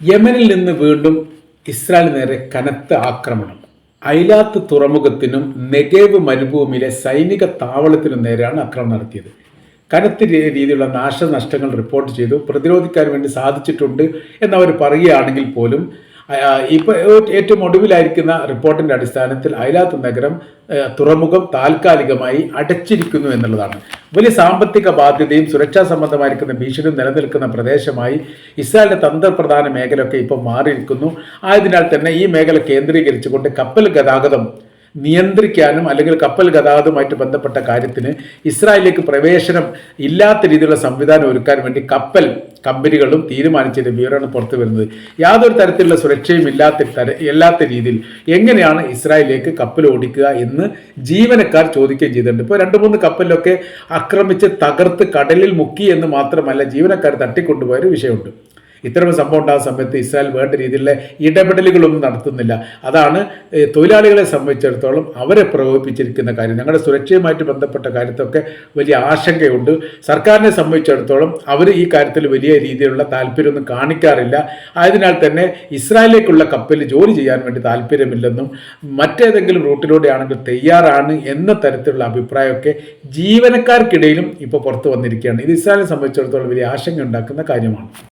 യമനിൽ നിന്ന് വീണ്ടും ഇസ്രായേൽ നേരെ കനത്ത ആക്രമണം. ഐലാത്ത് തുറമുഖത്തിനും നെഗേവ് മരുഭൂമിയിലെ സൈനിക താവളത്തിനും നേരെയാണ് ആക്രമണം നടത്തിയത്. കനത്ത രീതിയിലുള്ള നാശനഷ്ടങ്ങൾ റിപ്പോർട്ട് ചെയ്തു. പ്രതിരോധിക്കാൻ വേണ്ടി സാധിച്ചിട്ടുണ്ട് എന്നവർ പറയുകയാണെങ്കിൽ പോലും ഇപ്പോൾ ഏറ്റവും ഒടുവിലായിരിക്കുന്ന റിപ്പോർട്ടിന്റെ അടിസ്ഥാനത്തിൽ അയലാത്ത് നഗരം തുറമുഖം താൽക്കാലികമായി അടച്ചിരിക്കുന്നു എന്നുള്ളതാണ്. വലിയ സാമ്പത്തിക ബാധ്യതയും സുരക്ഷാ സംബന്ധമായിരിക്കുന്ന ഭീഷണിയും നിലനിൽക്കുന്ന പ്രദേശമായി ഇസ്രായേലിന്റെ തന്ത്രപ്രധാന മേഖലയൊക്കെ ഇപ്പോൾ മാറിയിരിക്കുന്നു. ആയതിനാൽ തന്നെ ഈ മേഖല കേന്ദ്രീകരിച്ചുകൊണ്ട് കപ്പൽ ഗതാഗതം നിയന്ത്രിക്കാനും അല്ലെങ്കിൽ കപ്പൽ ഗതാഗതവുമായിട്ട് ബന്ധപ്പെട്ട കാര്യത്തിന് ഇസ്രായേലിലേക്ക് പ്രവേശനം ഇല്ലാത്ത രീതിയിലുള്ള സംവിധാനം ഒരുക്കാൻ വേണ്ടി കപ്പൽ കമ്പനികളും തീരുമാനിച്ചതിന്റെ വിവരമാണ് പുറത്തു വരുന്നത്. യാതൊരു തരത്തിലുള്ള സുരക്ഷയും ഇല്ലാത്ത ഇല്ലാത്ത രീതിയിൽ എങ്ങനെയാണ് ഇസ്രായേലിലേക്ക് കപ്പൽ ഓടിക്കുക എന്ന് ജീവനക്കാർ ചോദിക്കുകയും ചെയ്തിട്ടുണ്ട്. ഇപ്പോൾ രണ്ട് മൂന്ന് കപ്പലിലൊക്കെ ആക്രമിച്ച് തകർത്ത് കടലിൽ മുക്കി എന്ന് മാത്രമല്ല ജീവനക്കാർ തട്ടിക്കൊണ്ടുപോയൊരു വിഷയമുണ്ട്. ഇത്തരം സംഭവം ഉണ്ടാകുന്ന സമയത്ത് ഇസ്രായേൽ വേണ്ട രീതിയിലുള്ള ഇടപെടലുകളൊന്നും നടത്തുന്നില്ല. അതാണ് തൊഴിലാളികളെ സംബന്ധിച്ചിടത്തോളം അവരെ പ്രകോപിപ്പിച്ചിരിക്കുന്ന കാര്യം. ഞങ്ങളുടെ സുരക്ഷയുമായിട്ട് ബന്ധപ്പെട്ട കാര്യത്തൊക്കെ വലിയ ആശങ്കയുണ്ട്. സർക്കാരിനെ സംബന്ധിച്ചിടത്തോളം അവർ ഈ കാര്യത്തിൽ വലിയ രീതിയിലുള്ള താല്പര്യമൊന്നും കാണിക്കാറില്ല. ആയതിനാൽ തന്നെ ഇസ്രായേലിലേക്കുള്ള കപ്പലിൽ ജോലി ചെയ്യാൻ വേണ്ടി താല്പര്യമില്ലെന്നും മറ്റേതെങ്കിലും റൂട്ടിലൂടെയാണെങ്കിൽ തയ്യാറാണ് എന്ന തരത്തിലുള്ള അഭിപ്രായമൊക്കെ ജീവനക്കാർക്കിടയിലും ഇപ്പോൾ പുറത്തു വന്നിരിക്കുകയാണ്. ഇത് ഇസ്രായേലിനെ സംബന്ധിച്ചിടത്തോളം വലിയ ആശങ്ക ഉണ്ടാക്കുന്ന കാര്യമാണ്.